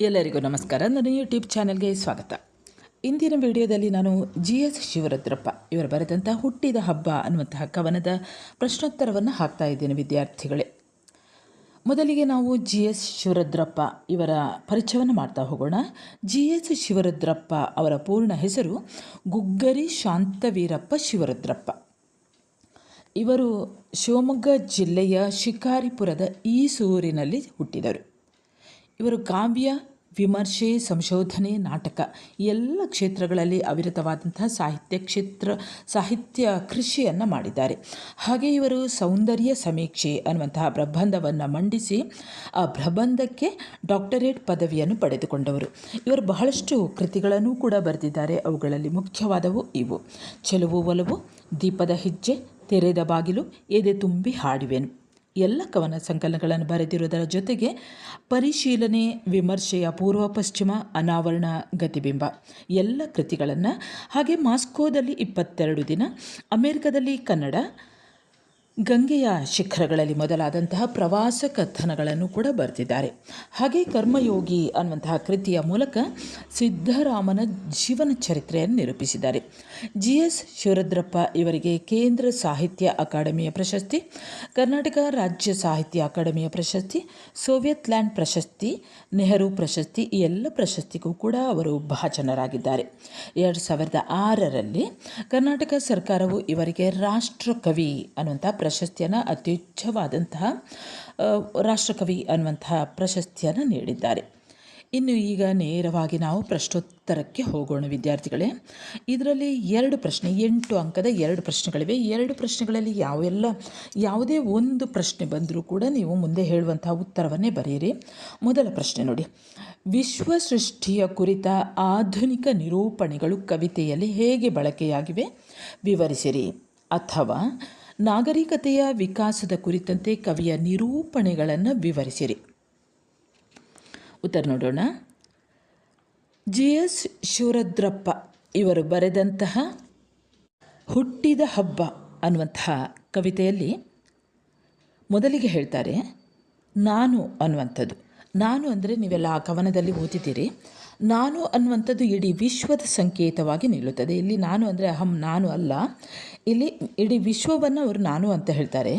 ಎಲ್ಲರಿಗೂ ನಮಸ್ಕಾರ. ನನ್ನ ಯೂಟ್ಯೂಬ್ ಚಾನೆಲ್ಗೆ ಸ್ವಾಗತ. ಇಂದಿನ ವಿಡಿಯೋದಲ್ಲಿ ನಾನು ಜಿ ಎಸ್ ಶಿವರುದ್ರಪ್ಪ ಇವರು ಬರೆದಂಥ ಹುಟ್ಟಿದ ಹಬ್ಬ ಅನ್ನುವಂತಹ ಕವನದ ಪ್ರಶ್ನೋತ್ತರವನ್ನು ಹಾಕ್ತಾ ಇದ್ದೇನೆ ವಿದ್ಯಾರ್ಥಿಗಳೇ. ಮೊದಲಿಗೆ ನಾವು ಜಿ ಎಸ್ ಶಿವರುದ್ರಪ್ಪ ಇವರ ಪರಿಚಯವನ್ನು ಮಾಡ್ತಾ ಹೋಗೋಣ. ಜಿ ಎಸ್ ಶಿವರುದ್ರಪ್ಪ ಅವರ ಪೂರ್ಣ ಹೆಸರು ಗುಗ್ಗರಿ ಶಾಂತವೀರಪ್ಪ ಶಿವರುದ್ರಪ್ಪ. ಇವರು ಶಿವಮೊಗ್ಗ ಜಿಲ್ಲೆಯ ಶಿಕಾರಿಪುರದ ಈಸೂರಿನಲ್ಲಿ ಹುಟ್ಟಿದರು. ಇವರು ಕಾವ್ಯ ವಿಮರ್ಶೆ, ಸಂಶೋಧನೆ, ನಾಟಕ ಎಲ್ಲ ಕ್ಷೇತ್ರಗಳಲ್ಲಿ ಅವಿರತವಾದಂತಹ ಸಾಹಿತ್ಯ ಕ್ಷೇತ್ರ, ಸಾಹಿತ್ಯ ಕೃಷಿಯನ್ನು ಮಾಡಿದ್ದಾರೆ. ಹಾಗೆ ಇವರು ಸೌಂದರ್ಯ ಸಮೀಕ್ಷೆ ಅನ್ನುವಂತಹ ಪ್ರಬಂಧವನ್ನು ಮಂಡಿಸಿ ಆ ಪ್ರಬಂಧಕ್ಕೆ ಡಾಕ್ಟರೇಟ್ ಪದವಿಯನ್ನು ಪಡೆದುಕೊಂಡವರು. ಇವರು ಬಹಳಷ್ಟು ಕೃತಿಗಳನ್ನು ಕೂಡ ಬರೆದಿದ್ದಾರೆ. ಅವುಗಳಲ್ಲಿ ಮುಖ್ಯವಾದವು ಇವು. ಚೆಲುವು ಒಲವು, ದೀಪದ ಹೆಜ್ಜೆ, ತೆರೆದ ಬಾಗಿಲು, ಎದೆ ತುಂಬಿ ಹಾಡುವೆನು. ಎಲ್ಲ ಕವನ ಸಂಕಲನಗಳನ್ನು ಬರೆದಿರುವುದರ ಜೊತೆಗೆ ಪರಿಶೀಲನೆ, ವಿಮರ್ಶೆಯ ಪೂರ್ವ ಪಶ್ಚಿಮ, ಅನಾವರಣ, ಗತಿಬಿಂಬ ಎಲ್ಲ ಕೃತಿಗಳನ್ನು ಹಾಗೆ ಮಾಸ್ಕೋದಲ್ಲಿ ಇಪ್ಪತ್ತೆರಡು ದಿನ, ಅಮೆರಿಕದಲ್ಲಿ ಕನ್ನಡ ಗಂಗೆಯ ಶಿಖರಗಳಲ್ಲಿ ಮೊದಲಾದಂತಹ ಪ್ರವಾಸ ಕಥನಗಳನ್ನು ಕೂಡ ಬರೆದಿದ್ದಾರೆ ಹಾಗೆ ಕರ್ಮಯೋಗಿ ಅನ್ನುವಂತಹ ಕೃತಿಯ ಮೂಲಕ ಸಿದ್ಧರಾಮನ ಜೀವನ ಚರಿತ್ರೆಯನ್ನು ನಿರೂಪಿಸಿದ್ದಾರೆ. ಜಿ ಎಸ್ ಶಿವರುದ್ರಪ್ಪ ಇವರಿಗೆ ಕೇಂದ್ರ ಸಾಹಿತ್ಯ ಅಕಾಡೆಮಿಯ ಪ್ರಶಸ್ತಿ, ಕರ್ನಾಟಕ ರಾಜ್ಯ ಸಾಹಿತ್ಯ ಅಕಾಡೆಮಿಯ ಪ್ರಶಸ್ತಿ, ಸೋವಿಯತ್ ಲ್ಯಾಂಡ್ ಪ್ರಶಸ್ತಿ, ನೆಹರು ಪ್ರಶಸ್ತಿ ಈ ಎಲ್ಲ ಪ್ರಶಸ್ತಿಗೂ ಕೂಡ ಅವರು ಭಾಜನರಾಗಿದ್ದಾರೆ. ಎರಡು ಸಾವಿರದ ಆರರಲ್ಲಿ ಕರ್ನಾಟಕ ಸರ್ಕಾರವು ಇವರಿಗೆ ರಾಷ್ಟ್ರಕವಿ ಅನ್ನುವಂಥ ಪ್ರಶಸ್ತಿಯನ್ನು ಅತ್ಯುಚ್ಛವಾದಂತಹ ರಾಷ್ಟ್ರಕವಿ ಅನ್ನುವಂತಹ ಪ್ರಶಸ್ತಿಯನ್ನು ನೀಡಿದ್ದಾರೆ. ಇನ್ನು ಈಗ ನೇರವಾಗಿ ನಾವು ಪ್ರಶ್ನೋತ್ತರಕ್ಕೆ ಹೋಗೋಣ ವಿದ್ಯಾರ್ಥಿಗಳೇ. ಇದರಲ್ಲಿ ಎರಡು ಪ್ರಶ್ನೆ, ಎಂಟು ಅಂಕದ ಎರಡು ಪ್ರಶ್ನೆಗಳಿವೆ. ಎರಡು ಪ್ರಶ್ನೆಗಳಲ್ಲಿ ಯಾವೆಲ್ಲ ಯಾವುದೇ ಒಂದು ಪ್ರಶ್ನೆ ಬಂದರೂ ಕೂಡ ನೀವು ಮುಂದೆ ಹೇಳುವಂತಹ ಉತ್ತರವನ್ನೇ ಬರೆಯಿರಿ. ಮೊದಲ ಪ್ರಶ್ನೆ ನೋಡಿ. ವಿಶ್ವ ಸೃಷ್ಟಿಯ ಕುರಿತ ಆಧುನಿಕ ನಿರೂಪಣೆಗಳು ಕವಿತೆಯಲ್ಲಿ ಹೇಗೆ ಬಳಕೆಯಾಗಿವೆ? ವಿವರಿಸಿರಿ. ಅಥವಾ ನಾಗರಿಕತೆಯ ವಿಕಾಸದ ಕುರಿತಂತೆ ಕವಿಯ ನಿರೂಪಣೆಗಳನ್ನು ವಿವರಿಸಿರಿ. ಉತ್ತರ ನೋಡೋಣ. ಜಿ. ಎಸ್. ಶಿವರುದ್ರಪ್ಪ ಇವರು ಬರೆದಂತಹ ಹುಟ್ಟಿದ ಹಬ್ಬ ಅನ್ನುವಂತಹ ಕವಿತೆಯಲ್ಲಿ ಮೊದಲಿಗೆ ಹೇಳ್ತಾರೆ, ನಾನು ಅನ್ನುವಂಥದ್ದು. ನಾನು ಅಂದರೆ ನೀವೆಲ್ಲ ಆ ಕವನದಲ್ಲಿ ಓದಿದ್ದೀರಿ. ನಾನು ಅನ್ನುವಂಥದ್ದು ಇಡೀ ವಿಶ್ವದ ಸಂಕೇತವಾಗಿ ನಿಲ್ಲುತ್ತದೆ. ಇಲ್ಲಿ ನಾನು ಅಂದರೆ ಅಹಂ, ನಾನು ಅಲ್ಲ. ಇಲ್ಲಿ ಇಡೀ ವಿಶ್ವವನ್ನು ಅವರು ನಾನು ಅಂತ ಹೇಳ್ತಾರೆ.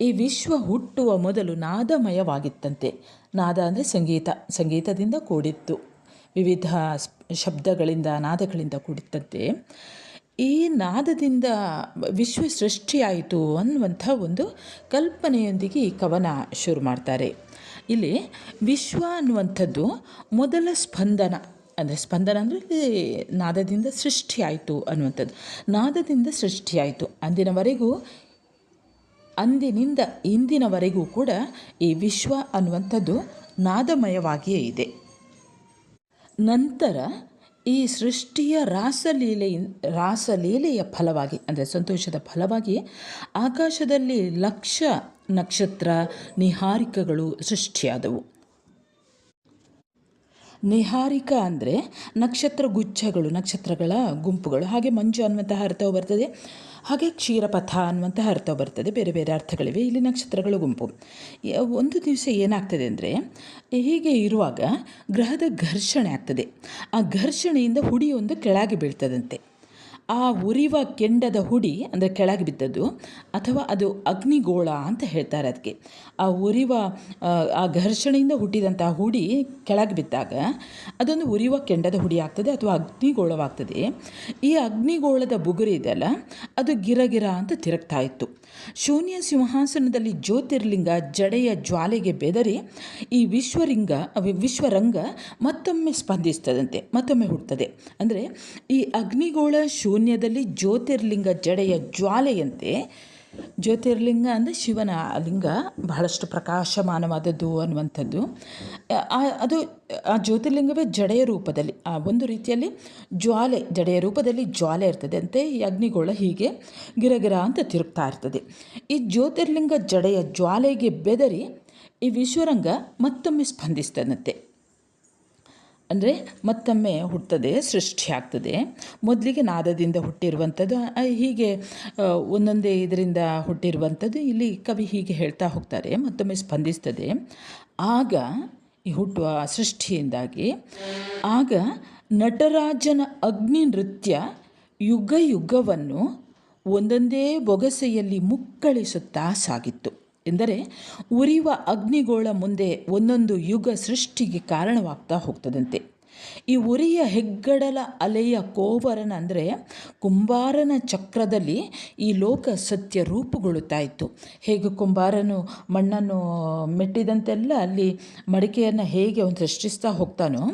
ಈ ವಿಶ್ವ ಹುಟ್ಟುವ ಮೊದಲು ನಾದಮಯವಾಗಿತ್ತಂತೆ. ನಾದ ಅಂದರೆ ಸಂಗೀತ, ಸಂಗೀತದಿಂದ ಕೂಡಿತ್ತು. ವಿವಿಧ ಶಬ್ದಗಳಿಂದ, ನಾದಗಳಿಂದ ಕೂಡಿತ್ತಂತೆ. ಈ ನಾದದಿಂದ ವಿಶ್ವ ಸೃಷ್ಟಿಯಾಯಿತು ಅನ್ನುವಂಥ ಒಂದು ಕಲ್ಪನೆಯೊಂದಿಗೆ ಈ ಕವನ ಶುರು ಮಾಡ್ತಾರೆ. ಇಲ್ಲಿ ವಿಶ್ವ ಅನ್ನುವಂಥದ್ದು ಮೊದಲ ಸ್ಪಂದನ. ಅಂದರೆ ಸ್ಪಂದನ ಅಂದರೆ ಇಲ್ಲಿ ನಾದದಿಂದ ಸೃಷ್ಟಿಯಾಯಿತು ಅನ್ನುವಂಥದ್ದು. ನಾದದಿಂದ ಸೃಷ್ಟಿಯಾಯಿತು ಅಂದಿನವರೆಗೂ, ಅಂದಿನಿಂದ ಇಂದಿನವರೆಗೂ ಕೂಡ ಈ ವಿಶ್ವ ಅನ್ನುವಂಥದ್ದು ನಾದಮಯವಾಗಿಯೇ ಇದೆ. ನಂತರ ಈ ಸೃಷ್ಟಿಯ ರಾಸಲೀಲೆಯ ರಾಸಲೀಲೆಯ ಫಲವಾಗಿ ಅಂದರೆ ಸಂತೋಷದ ಫಲವಾಗಿ ಆಕಾಶದಲ್ಲಿ ಲಕ್ಷ ನಕ್ಷತ್ರ ನಿಹಾರಿಕಗಳು ಸೃಷ್ಟಿಯಾದವು. ನಿಹಾರಿಕ ಅಂದರೆ ನಕ್ಷತ್ರ ಗುಚ್ಛಗಳು ನಕ್ಷತ್ರಗಳ ಗುಂಪುಗಳು. ಹಾಗೆ ಮಂಜು ಅನ್ನುವಂತಹ ಅರ್ಥವು ಬರ್ತದೆ. ಹಾಗೆ ಕ್ಷೀರಪಥ ಅನ್ನುವಂತಹ ಅರ್ಥ ಬರ್ತದೆ. ಬೇರೆ ಬೇರೆ ಅರ್ಥಗಳಿವೆ. ಇಲ್ಲಿ ನಕ್ಷತ್ರಗಳ ಗುಂಪು. ಒಂದು ದಿವಸ ಏನಾಗ್ತದೆ ಅಂದರೆ, ಹೀಗೆ ಇರುವಾಗ ಗ್ರಹದ ಘರ್ಷಣೆ ಆಗ್ತದೆ. ಆ ಘರ್ಷಣೆಯಿಂದ ಹುಡಿಯೊಂದು ಕೆಳಗೆ ಬೀಳ್ತದಂತೆ. ಆ ಉರಿವ ಕೆಂಡದ ಹುಡಿ ಅಂದರೆ ಕೆಳಗೆ ಬಿದ್ದದ್ದು ಅಥವಾ ಅದು ಅಗ್ನಿಗೋಳ ಅಂತ ಹೇಳ್ತಾರೆ ಅದಕ್ಕೆ. ಆ ಉರಿವ ಆ, ಘರ್ಷಣೆಯಿಂದ ಹುಟ್ಟಿದಂಥ ಹುಡಿ ಕೆಳಗೆ ಬಿದ್ದಾಗ ಅದೊಂದು ಉರಿವ ಕೆಂಡದ ಹುಡಿ ಆಗ್ತದೆ ಅಥವಾ ಅಗ್ನಿಗೋಳವಾಗ್ತದೆ. ಈ ಅಗ್ನಿಗೋಳದ ಬುಗುರಿ ಇದೆಯಲ್ಲ ಅದು ಗಿರಗಿರ ಅಂತ ತಿರುಗ್ತಾ ಇತ್ತು. ಶೂನ್ಯ ಸಿಂಹಾಸನದಲ್ಲಿ ಜ್ಯೋತಿರ್ಲಿಂಗ ಜಡೆಯ ಜ್ವಾಲೆಗೆ ಬೆದರಿ ಈ ವಿಶ್ವರಿಂಗ ವಿಶ್ವರಂಗ ಮತ್ತೊಮ್ಮೆ ಸ್ಪಂದಿಸ್ತದಂತೆ, ಮತ್ತೊಮ್ಮೆ ಹುಡ್ತದೆ ಅಂದರೆ ಈ ಅಗ್ನಿಗೋಳ ಶೂನ್ಯದಲ್ಲಿ ಜ್ಯೋತಿರ್ಲಿಂಗ ಜಡೆಯ ಜ್ವಾಲೆಯಂತೆ ಜ್ಯೋತಿರ್ಲಿಂಗ ಅಂದರೆ ಶಿವನ ಲಿಂಗ ಬಹಳಷ್ಟು ಪ್ರಕಾಶಮಾನವಾದದ್ದು ಅನ್ನುವಂಥದ್ದು. ಅದು, ಆ ಜ್ಯೋತಿರ್ಲಿಂಗವೇ ಜಡೆಯ ರೂಪದಲ್ಲಿ, ಆ ಒಂದು ರೀತಿಯಲ್ಲಿ ಜ್ವಾಲೆ, ಜಡೆಯ ರೂಪದಲ್ಲಿ ಜ್ವಾಲೆ ಇರ್ತದೆ. ಅಂತೆ ಈ ಅಗ್ನಿಗೋಳ ಹೀಗೆ ಗಿರಗಿರ ಅಂತ ತಿರುಗ್ತಾ ಇರ್ತದೆ. ಈ ಜ್ಯೋತಿರ್ಲಿಂಗ ಜಡೆಯ ಜ್ವಾಲೆಗೆ ಬೆದರಿ ಈ ವಿಶ್ವರಂಗ ಮತ್ತೊಮ್ಮೆ ಸ್ಪಂದಿಸ್ತದಂತೆ. ಅಂದರೆ ಮತ್ತೊಮ್ಮೆ ಹುಟ್ಟುತ್ತದೆ ಸೃಷ್ಟಿಯಾಗ್ತದೆ ಮೊದಲಿಗೆ ನಾದದಿಂದ ಹುಟ್ಟಿರುವಂಥದ್ದು ಹೀಗೆ ಒಂದೊಂದೇ ಇದರಿಂದ ಹುಟ್ಟಿರುವಂಥದ್ದು ಇಲ್ಲಿ ಕವಿ ಹೀಗೆ ಹೇಳ್ತಾ ಹೋಗ್ತಾರೆ, ಮತ್ತೊಮ್ಮೆ ಸ್ಪಂದಿಸ್ತದೆ. ಆಗ ಈ ಹುಟ್ಟುವ ಸೃಷ್ಟಿಯಿಂದಾಗಿ, ಆಗ ನಟರಾಜನ ಅಗ್ನಿ ನೃತ್ಯ ಯುಗ ಯುಗವನ್ನು ಒಂದೊಂದೇ ಬೊಗಸೆಯಲ್ಲಿ ಮುಕ್ಕಳಿಸುತ್ತಾ ಸಾಗಿತ್ತು. ಎಂದರೆ ಉರಿಯುವ ಅಗ್ನಿಗೋಳ ಮುಂದೆ ಒಂದೊಂದು ಯುಗ ಸೃಷ್ಟಿಗೆ ಕಾರಣವಾಗ್ತಾ ಹೋಗ್ತದಂತೆ. ಈ ಉರಿಯ ಹೆಗ್ಗಡಲ ಅಲೆಯ ಕೋವರನ ಅಂದರೆ ಕುಂಬಾರನ ಚಕ್ರದಲ್ಲಿ ಈ ಲೋಕ ಸತ್ಯ ರೂಪುಗೊಳ್ಳುತ್ತಾ ಇತ್ತು. ಹೇಗೆ ಕುಂಬಾರನು ಮಣ್ಣನ್ನು ಮೆಟ್ಟಿದಂತೆಲ್ಲ ಅಲ್ಲಿ ಮಡಿಕೆಯನ್ನು ಹೇಗೆ ಅವನು ಸೃಷ್ಟಿಸ್ತಾ ಹೋಗ್ತಾನೋ,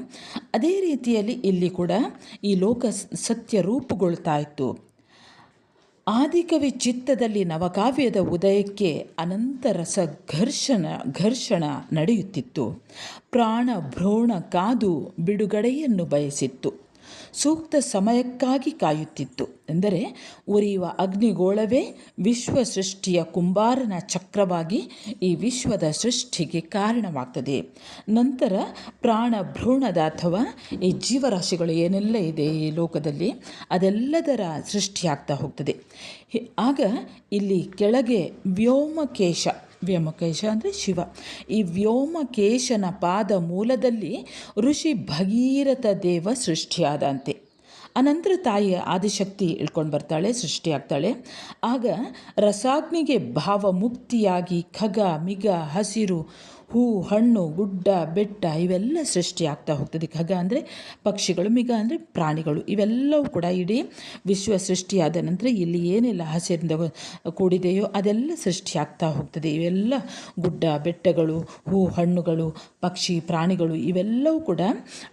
ಅದೇ ರೀತಿಯಲ್ಲಿ ಇಲ್ಲಿ ಕೂಡ ಈ ಲೋಕ ಸತ್ಯ ರೂಪುಗೊಳ್ತಾ ಇತ್ತು. ಆದಿಕವಿ ಚಿತ್ತದಲ್ಲಿ ನವಕಾವ್ಯದ ಉದಯಕ್ಕೆ ಅನಂತರಸ ಘರ್ಷಣ ಘರ್ಷಣ ನಡೆಯುತ್ತಿತ್ತು. ಪ್ರಾಣ ಭ್ರೂಣ ಕಾದು ಬಿಡುಗಡೆಯನ್ನು ಬಯಸಿತ್ತು. ಸೂಕ್ತ ಸಮಯಕ್ಕಾಗಿ ಕಾಯುತ್ತಿತ್ತು. ಎಂದರೆ, ಉರಿಯುವ ಅಗ್ನಿಗೋಳವೇ ವಿಶ್ವ ಸೃಷ್ಟಿಯ ಕುಂಬಾರನ ಚಕ್ರವಾಗಿ ಈ ವಿಶ್ವದ ಸೃಷ್ಟಿಗೆ ಕಾರಣವಾಗ್ತದೆ. ನಂತರ ಪ್ರಾಣ ಭ್ರೂಣದ ಅಥವಾ ಈ ಜೀವರಾಶಿಗಳು ಏನೆಲ್ಲ ಇದೆ ಈ ಲೋಕದಲ್ಲಿ? ಅದೆಲ್ಲದರ ಸೃಷ್ಟಿಯಾಗ್ತಾ ಹೋಗ್ತದೆ. ಆಗ ಇಲ್ಲಿ ಕೆಳಗೆ ವ್ಯೋಮಕೇಶ ವ್ಯೋಮಕೇಶ ಅಂದರೆ ಶಿವ. ಈ ವ್ಯೋಮಕೇಶನ ಪಾದ ಮೂಲದಲ್ಲಿ ಋಷಿ ಭಗೀರಥ ದೇವ ಸೃಷ್ಟಿಯಾದಂತೆ. ಅನಂತರ ತಾಯಿಯ ಆದಿಶಕ್ತಿ ಇಳ್ಕೊಂಡು ಬರ್ತಾಳೆ ಸೃಷ್ಟಿಯಾಗ್ತಾಳೆ ಆಗ ರಸಾಗ್ನಿಗೆ ಭಾವಮುಕ್ತಿಯಾಗಿ ಖಗ, ಮಿಗ, ಹಸಿರು ಹೂ, ಹಣ್ಣು, ಗುಡ್ಡ, ಬೆಟ್ಟ ಇವೆಲ್ಲ ಸೃಷ್ಟಿಯಾಗ್ತಾ ಹೋಗ್ತದೆ. ಖಗ ಅಂದರೆ ಪಕ್ಷಿಗಳು, ಮಿಗ ಅಂದರೆ ಪ್ರಾಣಿಗಳು. ಇವೆಲ್ಲವೂ ಕೂಡ ಇಡೀ ವಿಶ್ವ ಸೃಷ್ಟಿಯಾದ ನಂತರ ಇಲ್ಲಿ ಏನೆಲ್ಲ ಹಸಿರಿಂದ ಕೂಡಿದೆಯೋ ಅದೆಲ್ಲ ಸೃಷ್ಟಿಯಾಗ್ತಾ ಹೋಗ್ತದೆ. ಇವೆಲ್ಲ ಗುಡ್ಡ, ಬೆಟ್ಟಗಳು, ಹೂ, ಹಣ್ಣುಗಳು, ಪಕ್ಷಿ, ಪ್ರಾಣಿಗಳು ಇವೆಲ್ಲವೂ ಕೂಡ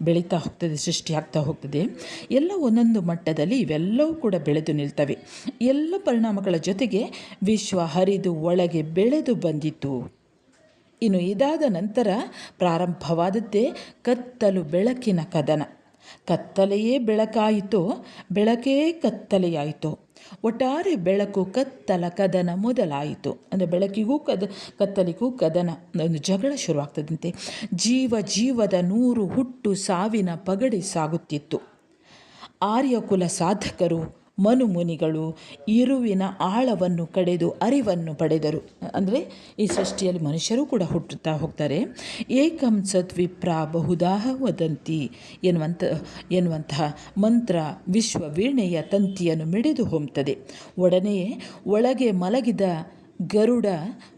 ಬೆಳೀತಾ ಹೋಗ್ತದೆ ಸೃಷ್ಟಿಯಾಗ್ತಾ ಹೋಗ್ತದೆ. ಎಲ್ಲ ಒಂದೊಂದು ಮಟ್ಟದಲ್ಲಿ ಇವೆಲ್ಲವೂ ಕೂಡ ಬೆಳೆದು ನಿಲ್ತವೆ. ಎಲ್ಲ ಪರಿಣಾಮಗಳ ಜೊತೆಗೆ ವಿಶ್ವ ಹರಿದು ಒಳಗೆ ಬೆಳೆದು ಬಂದಿತು ಇನ್ನು ಇದಾದ ನಂತರ ಪ್ರಾರಂಭವಾದದ್ದೇ ಕತ್ತಲು ಬೆಳಕಿನ ಕದನ. ಕತ್ತಲೆಯೇ ಬೆಳಕಾಯಿತೋ, ಬೆಳಕೇ ಕತ್ತಲೆಯಾಯಿತು. ಒಟ್ಟಾರೆ ಬೆಳಕು ಕತ್ತಲ ಕದನ ಮೊದಲಾಯಿತು. ಅಂದರೆ ಬೆಳಕಿಗೂ ಕದ, ಕತ್ತಲಿಗೂ ಕದನ ಒಂದು ಜಗಳ ಶುರುವಾಗ್ತದಂತೆ. ಜೀವ ಜೀವದ ನೂರು ಹುಟ್ಟು ಸಾವಿನ ಪಗಡಿ ಸಾಗುತ್ತಿತ್ತು. ಆರ್ಯಕುಲ ಸಾಧಕರು ಮನುಮುನಿಗಳು ಇರುವಿನ ಆಳವನ್ನು ಕಡೆದು ಅರಿವನ್ನು ಪಡೆದರು. ಅಂದರೆ ಈ ಸೃಷ್ಟಿಯಲ್ಲಿ ಮನುಷ್ಯರು ಕೂಡ ಹುಟ್ಟುತ್ತಾ ಹೋಗ್ತಾರೆ. ಏಕಂ ಸದ್ವಿಪ್ರ ಬಹುದಾಹ ವದಂತಿ ಎನ್ನುವಂಥ ಎನ್ನುವಂತಹ ಮಂತ್ರ ವಿಶ್ವ ವೀಣೆಯ ತಂತಿಯನ್ನು ಮಿಡಿದು ಹೊಮ್ತದೆ. ಒಡನೆಯೇ ಒಳಗೆ ಮಲಗಿದ ಗರುಡ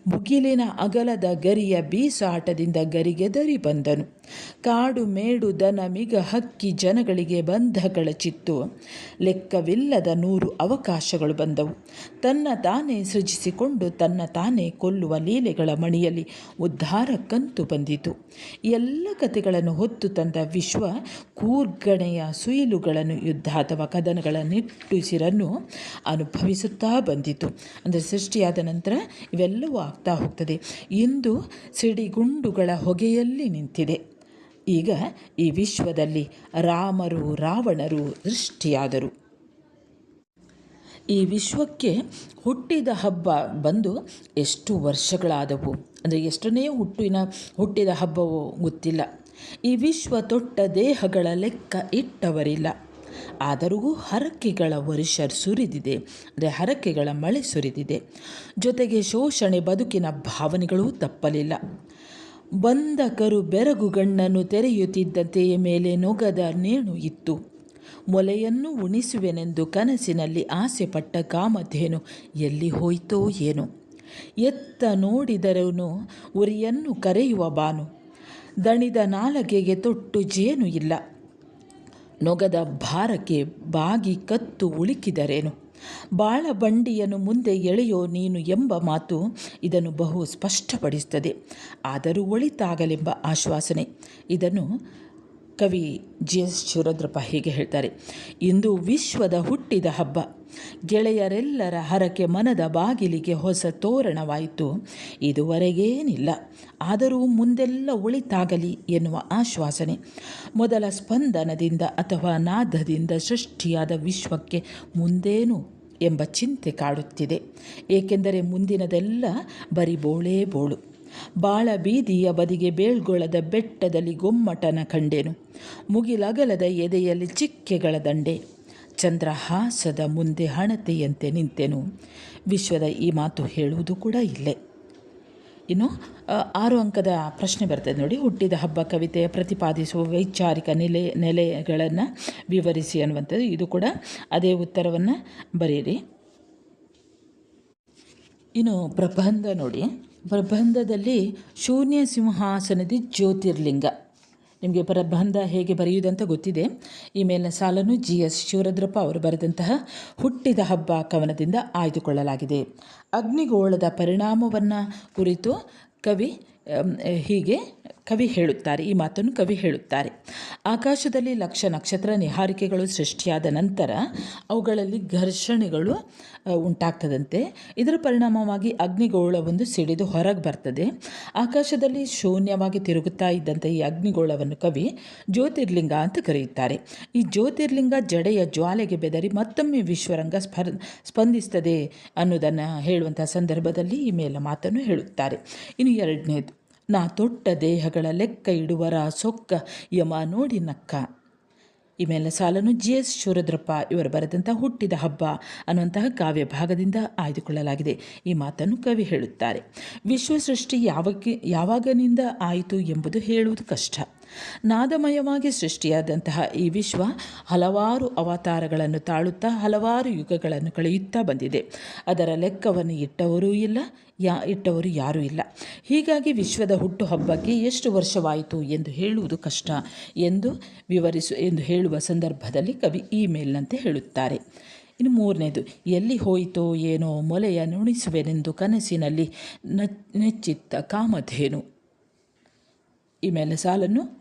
ಮುಗಿಲಿನ ಅಗಲದ ಗರಿಯ ಬೀಸಾಟದಿಂದ ಗರಿಗೆದರಿ ಬಂದನು. ಕಾಡು ಮೇಡು ದನ ಮಿಗ ಹಕ್ಕಿ ಜನಗಳಿಗೆ ಬಂಧ ಕಳಚಿತ್ತು ಲೆಕ್ಕವಿಲ್ಲದ ನೂರು ಅವಕಾಶಗಳು ಬಂದವು. ತನ್ನ ತಾನೇ ಸೃಜಿಸಿಕೊಂಡು ತನ್ನ ತಾನೇ ಕೊಲ್ಲುವ ಲೀಲೆಗಳ ಮಣಿಯಲ್ಲಿ ಉದ್ಧಾರ ಕಂತು ಬಂದಿತು. ಎಲ್ಲ ಕಥೆಗಳನ್ನು ಹೊತ್ತು ತಂದ ವಿಶ್ವ ಕೂರ್ಗಣೆಯ ಸುಯಿಲುಗಳನ್ನು ಯುದ್ಧ ಅಥವಾ ಕದನಗಳ ನಿಟ್ಟುಸಿರನ್ನು ಅನುಭವಿಸುತ್ತಾ ಬಂದಿತು. ಅಂದರೆ ಸೃಷ್ಟಿಯಾದ ನಂತರ ಇವೆಲ್ಲವೂ ಆಗ್ತಾ ಹೋಗ್ತದೆ. ಇಂದು ಸಿಡಿಗುಂಡುಗಳ ಹೊಗೆಯಲ್ಲಿ ನಿಂತಿದೆ. ಈಗ ಈ ವಿಶ್ವದಲ್ಲಿ ರಾಮರು, ರಾವಣರು ಸೃಷ್ಟಿಯಾದರು ಈ ವಿಶ್ವಕ್ಕೆ ಹುಟ್ಟಿದ ಹಬ್ಬ ಬಂದು ಎಷ್ಟು ವರ್ಷಗಳಾದವು? ಅಂದರೆ ಎಷ್ಟನೇ ಹುಟ್ಟಿನ, ಹುಟ್ಟಿದ ಹಬ್ಬವೋ ಗೊತ್ತಿಲ್ಲ. ಈ ವಿಶ್ವ ತೊಟ್ಟ ದೇಹಗಳ ಲೆಕ್ಕ ಇಟ್ಟವರಿಲ್ಲ. ಆದರೂ ಹರಕೆಗಳ ವರ್ಷ ಸುರಿದಿದೆ. ಅಂದರೆ ಹರಕೆಗಳ ಮಳೆ ಸುರಿದಿದೆ. ಜೊತೆಗೆ ಶೋಷಣೆ ಬದುಕಿನ ಭಾವನೆಗಳೂ ತಪ್ಪಲಿಲ್ಲ. ಬಂದ ಕರು ಬೆರಗುಗಣ್ಣನ್ನು ತೆರೆಯುತ್ತಿದ್ದಂತೆಯೇ ಮೇಲೆ ನೊಗದ ನೇಣು ಇತ್ತು. ಮೊಲೆಯನ್ನು ಉಣಿಸುವೆನೆಂದು ಕನಸಿನಲ್ಲಿ ಆಸೆಪಟ್ಟ ಕಾಮಧೇನು ಎಲ್ಲಿ ಹೋಯ್ತೋ ಏನೋ. ಎತ್ತ ನೋಡಿದರನು ಉರಿಯನ್ನು ಕರೆಯುವ ಬಾನು. ದಣಿದ ನಾಲಗೆಗೆ ತೊಟ್ಟು ಜೇನು ಇಲ್ಲ. ನೊಗದ ಭಾರಕ್ಕೆ ಬಾಗಿ ಕತ್ತು ಉಳುಕಿದರೇನು? ಬಾಳ ಬಂಡಿಯನ್ನು ಮುಂದೆ ಎಳೆಯೋ ನೀನು ಎಂಬ ಮಾತು ಇದನ್ನು ಬಹು ಸ್ಪಷ್ಟಪಡಿಸುತ್ತದೆ. ಆದರೂ ಒಳಿತಾಗಲೆಂಬ ಆಶ್ವಾಸನೆ. ಇದನ್ನು ಕವಿ ಜಿ ಎಸ್ ಶಿವರುದ್ರಪ್ಪ ಹೀಗೆ ಹೇಳ್ತಾರೆ. ಇಂದು ವಿಶ್ವದ ಹುಟ್ಟಿದ ಹಬ್ಬ. ಗೆಳೆಯರೆಲ್ಲರ ಹರಕೆ ಮನದ ಬಾಗಿಲಿಗೆ ಹೊಸ ತೋರಣವಾಯಿತು. ಇದುವರೆಗೇನಿಲ್ಲ ಆದರೂ ಮುಂದೆಲ್ಲ ಒಳಿತಾಗಲಿ ಎನ್ನುವ ಆಶ್ವಾಸನೆ. ಮೊದಲ ಸ್ಪಂದನದಿಂದ ಅಥವಾ ನಾದದಿಂದ ಸೃಷ್ಟಿಯಾದ ವಿಶ್ವಕ್ಕೆ ಮುಂದೇನು ಎಂಬ ಚಿಂತೆ ಕಾಡುತ್ತಿದೆ. ಏಕೆಂದರೆ ಮುಂದಿನದೆಲ್ಲ ಬರಿ ಬೋಳೇ ಬೋಳು. ಬಾಳ ಬೀದಿಯ ಬದಿಗೆ ಬೇಳ್ಗೊಳದ ಬೆಟ್ಟದಲ್ಲಿ ಗೊಮ್ಮಟನ ಕಂಡೆನು. ಮುಗಿಲಗಲದ ಎದೆಯಲ್ಲಿ ಚಿಕ್ಕೆಗಳ ದಂಡೆ. ಚಂದ್ರಹಾಸದ ಮುಂದೆ ಹಣತೆಯಂತೆ ನಿಂತೆನು. ವಿಶ್ವದ ಈ ಮಾತು ಹೇಳುವುದು ಕೂಡ ಇಲ್ಲೇ. ಇನ್ನು ಆರು ಅಂಕದ ಪ್ರಶ್ನೆ ಬರ್ತದೆ ನೋಡಿ. ಹುಟ್ಟಿದ ಹಬ್ಬ ಕವಿತೆ ಪ್ರತಿಪಾದಿಸುವ ವೈಚಾರಿಕ ನೆಲೆ, ನೆಲೆಗಳನ್ನು ವಿವರಿಸಿ ಅನ್ನುವಂಥದ್ದು. ಇದು ಕೂಡ ಅದೇ ಉತ್ತರವನ್ನು ಬರೀರಿ. ಇನ್ನು, ಪ್ರಬಂಧ ನೋಡಿ. ಪ್ರಬಂಧದಲ್ಲಿ ಶೂನ್ಯ ಸಿಂಹಾಸನದಿ ಜ್ಯೋತಿರ್ಲಿಂಗ. ನಿಮಗೆ ಪ್ರಬಂಧ ಹೇಗೆ ಬರೆಯುವುದಂತ ಗೊತ್ತಿದೆ. ಈ ಮೇಲಿನ ಸಾಲನ್ನು ಜಿ ಎಸ್ ಶಿವರದ್ರಪ್ಪ ಅವರು ಬರೆದಂತಹ ಹುಟ್ಟಿದ ಹಬ್ಬ ಕವನದಿಂದ ಆಯ್ದುಕೊಳ್ಳಲಾಗಿದೆ. ಅಗ್ನಿಗೋಳದ ಪರಿಣಾಮವನ್ನು ಕುರಿತು ಕವಿ ಹೀಗೆ ಕವಿ ಹೇಳುತ್ತಾರೆ, ಈ ಮಾತನ್ನು ಕವಿ ಹೇಳುತ್ತಾರೆ. ಆಕಾಶದಲ್ಲಿ ಲಕ್ಷ ನಕ್ಷತ್ರ ನಿಹಾರಿಕೆಗಳು ಸೃಷ್ಟಿಯಾದ ನಂತರ ಅವುಗಳಲ್ಲಿ ಘರ್ಷಣೆಗಳು ಉಂಟಾಗ್ತದಂತೆ. ಇದರ ಪರಿಣಾಮವಾಗಿ ಅಗ್ನಿಗೋಳವೊಂದು ಸಿಡಿದು ಹೊರಗೆ ಬರ್ತದೆ. ಆಕಾಶದಲ್ಲಿ ಶೂನ್ಯವಾಗಿ ತಿರುಗುತ್ತಾ ಇದ್ದಂಥ ಈ ಅಗ್ನಿಗೋಳವನ್ನು ಕವಿ ಜ್ಯೋತಿರ್ಲಿಂಗ ಅಂತ ಕರೆಯುತ್ತಾರೆ. ಈ ಜ್ಯೋತಿರ್ಲಿಂಗ ಜಡೆಯ ಜ್ವಾಲೆಗೆ ಬೆದರಿ ಮತ್ತೊಮ್ಮೆ ವಿಶ್ವರಂಗ ಸ್ಪರ್, ಸ್ಪಂದಿಸ್ತದೆ ಅನ್ನೋದನ್ನು ಹೇಳುವಂಥ ಸಂದರ್ಭದಲ್ಲಿ ಈ ಮೇಲೆ ಮಾತನ್ನು ಹೇಳುತ್ತಾರೆ. ಇನ್ನು ಎರಡನೇದು ನಾ ತೊಟ್ಟ ದೇಹಗಳ ಲೆಕ್ಕ ಇಡುವರ ಸೊಕ್ಕ ಯಮ ನೋಡಿ ನಕ್ಕ. ಈ ಮೇಲೆ ಸಾಲನ್ನು ಜಿ ಎಸ್ ಶೂರದ್ರಪ್ಪ ಇವರು ಬರೆದಂಥ ಹುಟ್ಟಿದ ಹಬ್ಬ ಅನ್ನುವಂತಹ ಕಾವ್ಯ ಭಾಗದಿಂದ ಆಯ್ದುಕೊಳ್ಳಲಾಗಿದೆ. ಈ ಮಾತನ್ನು ಕವಿ ಹೇಳುತ್ತಾರೆ. ವಿಶ್ವ ಸೃಷ್ಟಿ ಯಾವಾಗ ಯಾವಾಗನಿಂದ ಆಯಿತು ಎಂಬುದು ಹೇಳುವುದು ಕಷ್ಟ. ನಾದಮಯವಾಗಿ ಸೃಷ್ಟಿಯಾದಂತಹ ಈ ವಿಶ್ವ ಹಲವಾರು ಅವತಾರಗಳನ್ನು ತಾಳುತ್ತಾ ಹಲವಾರು ಯುಗಗಳನ್ನು ಕಳೆಯುತ್ತಾ ಬಂದಿದೆ. ಅದರ ಲೆಕ್ಕವನ್ನು ಇಟ್ಟವರೂ ಇಲ್ಲ, ಯಾ, ಇಟ್ಟವರು ಯಾರೂ ಇಲ್ಲ. ಹೀಗಾಗಿ ವಿಶ್ವದ ಹುಟ್ಟುಹಬ್ಬಕ್ಕೆ ಎಷ್ಟು ವರ್ಷವಾಯಿತು ಎಂದು ಹೇಳುವುದು ಕಷ್ಟ ಎಂದು ವಿವರಿಸು, ಎಂದು ಹೇಳುವ ಸಂದರ್ಭದಲ್ಲಿ ಕವಿ ಈ ಮೇಲ್ನಂತೆ ಹೇಳುತ್ತಾರೆ. ಇನ್ನು ಮೂರನೇದು, ಎಲ್ಲಿ ಹೋಯಿತೋ ಏನೋ ಮೊಲೆಯ ನುಣಿಸುವೆನೆಂದು ಕನಸಿನಲ್ಲಿ ನೆಚ್ಚಿತ್ತ ಕಾಮಧೇನು. ಈ ಮೇಲೆ ಸಾಲನ್ನು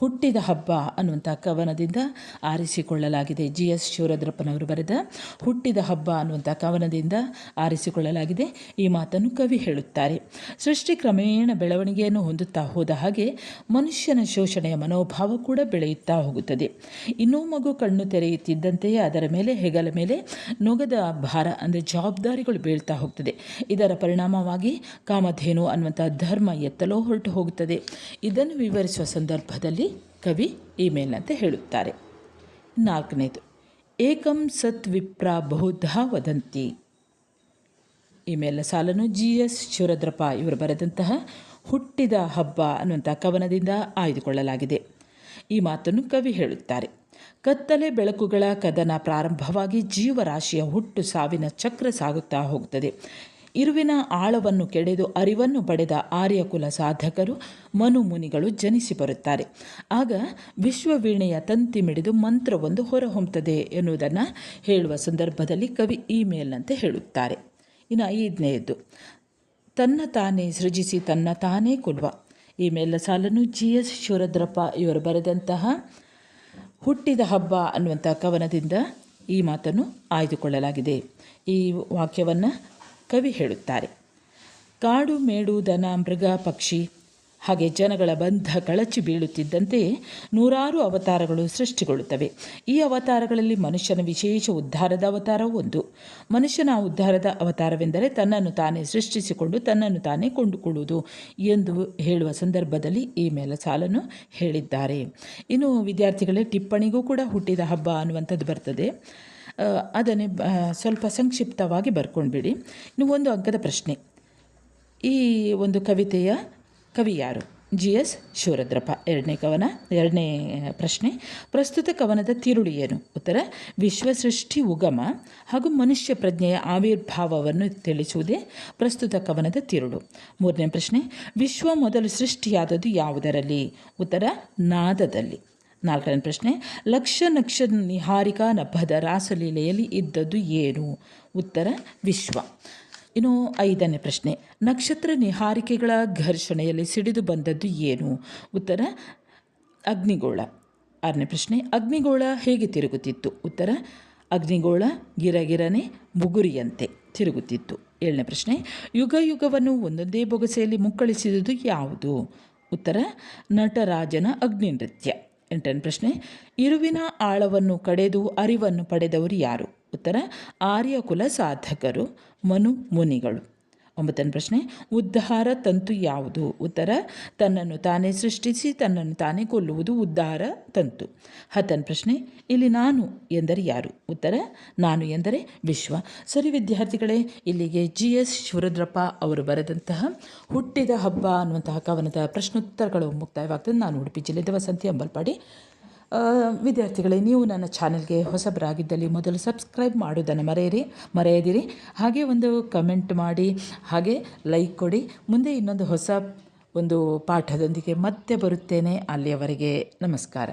ಹುಟ್ಟಿದ ಹಬ್ಬ ಅನ್ನುವಂಥ ಕವನದಿಂದ ಆರಿಸಿಕೊಳ್ಳಲಾಗಿದೆ. ಜಿ ಎಸ್ ಶಿವರುದ್ರಪ್ಪನವರು ಬರೆದ ಹುಟ್ಟಿದ ಹಬ್ಬ ಅನ್ನುವಂಥ ಕವನದಿಂದ ಆರಿಸಿಕೊಳ್ಳಲಾಗಿದೆ. ಈ ಮಾತನ್ನು ಕವಿ ಹೇಳುತ್ತಾರೆ. ಸೃಷ್ಟಿ ಕ್ರಮೇಣ ಬೆಳವಣಿಗೆಯನ್ನು ಹೊಂದುತ್ತಾ ಹೋದ ಹಾಗೆ ಮನುಷ್ಯನ ಶೋಷಣೆಯ ಮನೋಭಾವ ಕೂಡ ಬೆಳೆಯುತ್ತಾ ಹೋಗುತ್ತದೆ. ಇನ್ನೂ ಮಗು ಕಣ್ಣು ತೆರೆಯುತ್ತಿದ್ದಂತೆಯೇ ಅದರ ಮೇಲೆ, ಹೆಗಲ ಮೇಲೆ ನೊಗದ ಭಾರ ಅಂದರೆ ಜವಾಬ್ದಾರಿಗಳು ಬೀಳ್ತಾ ಹೋಗ್ತದೆ. ಇದರ ಪರಿಣಾಮವಾಗಿ ಕಾಮಧೇನು ಅನ್ನುವಂಥ ಧರ್ಮ ಎತ್ತಲೋ ಹೊರಟು ಹೋಗುತ್ತದೆ. ಇದನ್ನು ವಿವರಿಸುವ ಸಂದರ್ಭದಲ್ಲಿ ಕವಿ ಈ ಮೇಲಂತೆ ಹೇಳುತ್ತಾರೆ. ನಾಲ್ಕನೇದು, ಏಕಂ ಸತ್ ವಿಪ್ರ ಬಹುಧ ವದಂತಿ. ಈ ಸಾಲನು ಸಾಲನ್ನು ಜಿ ಎಸ್ ಶಿವರದ್ರಪ್ಪ ಇವರು ಬರೆದಂತಹ ಹುಟ್ಟಿದ ಹಬ್ಬ ಅನ್ನುವಂಥ ಕವನದಿಂದ ಆಯ್ದುಕೊಳ್ಳಲಾಗಿದೆ. ಈ ಮಾತನ್ನು ಕವಿ ಹೇಳುತ್ತಾರೆ. ಕತ್ತಲೆ ಬೆಳಕುಗಳ ಕದನ ಪ್ರಾರಂಭವಾಗಿ ಜೀವರಾಶಿಯ ಹುಟ್ಟು ಸಾವಿನ ಚಕ್ರ ಸಾಗುತ್ತಾ ಹೋಗುತ್ತದೆ. ಇರುವಿನ ಆಳವನ್ನು ಕೆಡೆದು ಅರಿವನ್ನು ಪಡೆದ ಆರ್ಯಕುಲ ಸಾಧಕರು ಮನು ಮುನಿಗಳು ಜನಿಸಿ ಬರುತ್ತಾರೆ. ಆಗ ವಿಶ್ವವೀಣೆಯ ತಂತಿ ಮಿಡಿದು ಮಂತ್ರವೊಂದು ಹೊರಹೊಮ್ಮುತ್ತದೆ ಎನ್ನುವುದನ್ನು ಹೇಳುವ ಸಂದರ್ಭದಲ್ಲಿ ಕವಿ ಈ ಮೇಲ್ನಂತೆ ಹೇಳುತ್ತಾರೆ. ಇನ್ನು ಐದನೆಯದ್ದು, ತನ್ನ ತಾನೇ ಸೃಜಿಸಿ ತನ್ನ ತಾನೇ ಕೊಡುವ. ಈ ಮೇಲ ಸಾಲನ್ನು ಜಿ ಎಸ್ ಶಿವರದ್ರಪ್ಪ ಇವರು ಬರೆದಂತಹ ಹುಟ್ಟಿದ ಹಬ್ಬ ಅನ್ನುವಂಥ ಕವನದಿಂದ ಈ ಮಾತನ್ನು ಆಯ್ದುಕೊಳ್ಳಲಾಗಿದೆ. ಈ ವಾಕ್ಯವನ್ನು ಕವಿ ಹೇಳುತ್ತಾರೆ. ಕಾಡು ಮೇಡು ದನ ಮೃಗ ಪಕ್ಷಿ, ಹಾಗೆ ಜನಗಳ ಬಂಧ ಕಳಚಿ ಬೀಳುತ್ತಿದ್ದಂತೆ ನೂರಾರು ಅವತಾರಗಳು ಸೃಷ್ಟಿಗೊಳ್ಳುತ್ತವೆ. ಈ ಅವತಾರಗಳಲ್ಲಿ ಮನುಷ್ಯನ ವಿಶೇಷ ಉದ್ಧಾರದ ಅವತಾರ ಒಂದು. ಮನುಷ್ಯನ ಉದ್ಧಾರದ ಅವತಾರವೆಂದರೆ ತನ್ನನ್ನು ತಾನೇ ಸೃಷ್ಟಿಸಿಕೊಂಡು ತನ್ನನ್ನು ತಾನೇ ಕೊಂಡುಕೊಳ್ಳುವುದು ಎಂದು ಹೇಳುವ ಸಂದರ್ಭದಲ್ಲಿ ಈ ಮೇಲೆ ಸಾಲನ್ನು ಹೇಳಿದ್ದಾರೆ. ಇನ್ನು ವಿದ್ಯಾರ್ಥಿಗಳೇ, ಟಿಪ್ಪಣಿಗೂ ಕೂಡ ಹುಟ್ಟಿದ ಹಬ್ಬ ಅನ್ನುವಂಥದ್ದು ಬರ್ತದೆ. ಅದನ್ನೇ ಸ್ವಲ್ಪ ಸಂಕ್ಷಿಪ್ತವಾಗಿ ಬರ್ಕೊಂಡ್ಬಿಡಿ. ಇನ್ನು ಒಂದು ಅಂಕದ ಪ್ರಶ್ನೆ. ಈ ಒಂದು ಕವಿತೆಯ ಕವಿ ಯಾರು? G S Shivarudrappa. ಎರಡನೇ ಕವನ, ಎರಡನೇ ಪ್ರಶ್ನೆ. ಪ್ರಸ್ತುತ ಕವನದ ತಿರುಳು ಏನು? ಉತ್ತರ ವಿಶ್ವ ಸೃಷ್ಟಿ ಉಗಮ ಹಾಗೂ ಮನುಷ್ಯ ಪ್ರಜ್ಞೆಯ ಆವಿರ್ಭಾವವನ್ನು ತಿಳಿಸುವುದೇ ಪ್ರಸ್ತುತ ಕವನದ ತಿರುಳು. ಮೂರನೇ ಪ್ರಶ್ನೆ, ವಿಶ್ವ ಮೊದಲು ಸೃಷ್ಟಿಯಾದದ್ದು ಯಾವುದರಲ್ಲಿ? ಉತ್ತರ, ನಾದದಲ್ಲಿ. ನಾಲ್ಕನೇ ಪ್ರಶ್ನೆ, ಲಕ್ಷ ನಕ್ಷ ನಿಹಾರಿಕಾ ನಭದ ರಾಸಲೀಲೆಯಲ್ಲಿ ಇದ್ದದ್ದು ಏನು? ಉತ್ತರ, ವಿಶ್ವ. ಇನ್ನು ಐದನೇ ಪ್ರಶ್ನೆ, ನಕ್ಷತ್ರ ನಿಹಾರಿಕೆಗಳ ಘರ್ಷಣೆಯಲ್ಲಿ ಸಿಡಿದು ಬಂದದ್ದು ಏನು? ಉತ್ತರ, ಅಗ್ನಿಗೋಳ. ಆರನೇ ಪ್ರಶ್ನೆ, ಅಗ್ನಿಗೋಳ ಹೇಗೆ ತಿರುಗುತ್ತಿತ್ತು? ಉತ್ತರ, ಅಗ್ನಿಗೋಳ ಗಿರಗಿರನೆ ಬುಗುರಿಯಂತೆ ತಿರುಗುತ್ತಿತ್ತು. ಏಳನೇ ಪ್ರಶ್ನೆ, ಯುಗ ಯುಗವನ್ನು ಒಂದೊಂದೇ ಬೊಗಸೆಯಲ್ಲಿ ಮುಕ್ಕಳಿಸಿದುದು ಯಾವುದು? ಉತ್ತರ, ನಟರಾಜನ ಅಗ್ನಿ ನೃತ್ಯ ಎಂಟನೇ ಪ್ರಶ್ನೆ ಇರುವಿನ ಆಳವನ್ನು ಕಡೆದು ಅರಿವನ್ನು ಪಡೆದವರು ಯಾರು? ಉತ್ತರ ಆರ್ಯಕುಲ ಸಾಧಕರು ಮನು ಮುನಿಗಳು. ಒಂಬತ್ತನೇ ಪ್ರಶ್ನೆ, ಉದ್ಧಾರ ತಂತು ಯಾವುದು? ಉತ್ತರ, ತನ್ನನ್ನು ತಾನೇ ಸೃಷ್ಟಿಸಿ, ತನ್ನನ್ನು ತಾನೇ ಕೊಲ್ಲುವುದು ಉದ್ಧಾರ ತಂತು. ಹತ್ತನೇ ಪ್ರಶ್ನೆ, ಇಲ್ಲಿ ನಾನು ಎಂದರೆ ಯಾರು? ಉತ್ತರ, ನಾನು ಎಂದರೆ ವಿಶ್ವ. ಸರಿ ವಿದ್ಯಾರ್ಥಿಗಳೇ, ಇಲ್ಲಿಗೆ ಜಿ ಎಸ್ ಶಿವರುದ್ರಪ್ಪ ಅವರು ಬರೆದಂತಹ ಹುಟ್ಟಿದ ಹಬ್ಬ ಅನ್ನುವಂತಹ ಕವನದ ಪ್ರಶ್ನೋತ್ತರಗಳು ಮುಕ್ತಾಯವಾಗ್ತದೆ. ನಾನು ಉಡುಪಿ ಜಿಲ್ಲೆದ ವಸಂತಿ ಅಂಬಲ್ಪಾಡಿ ವಿದ್ಯಾರ್ಥಿಗಳೇ, ನೀವು ನನ್ನ ಚಾನಲ್ಗೆ ಹೊಸಬರಾಗಿದ್ದಲ್ಲಿ ಮೊದಲು ಸಬ್ಸ್ಕ್ರೈಬ್ ಮಾಡೋದನ್ನು ಮರೆಯಿರಿ, ಮರೆಯದಿರಿ. ಹಾಗೆ ಒಂದು ಕಮೆಂಟ್ ಮಾಡಿ, ಹಾಗೆ ಲೈಕ್ ಕೊಡಿ. ಮುಂದೆ ಇನ್ನೊಂದು ಹೊಸ ಒಂದು ಪಾಠದೊಂದಿಗೆ ಮತ್ತೆ ಬರುತ್ತೇನೆ. ಅಲ್ಲಿಯವರೆಗೆ ನಮಸ್ಕಾರ.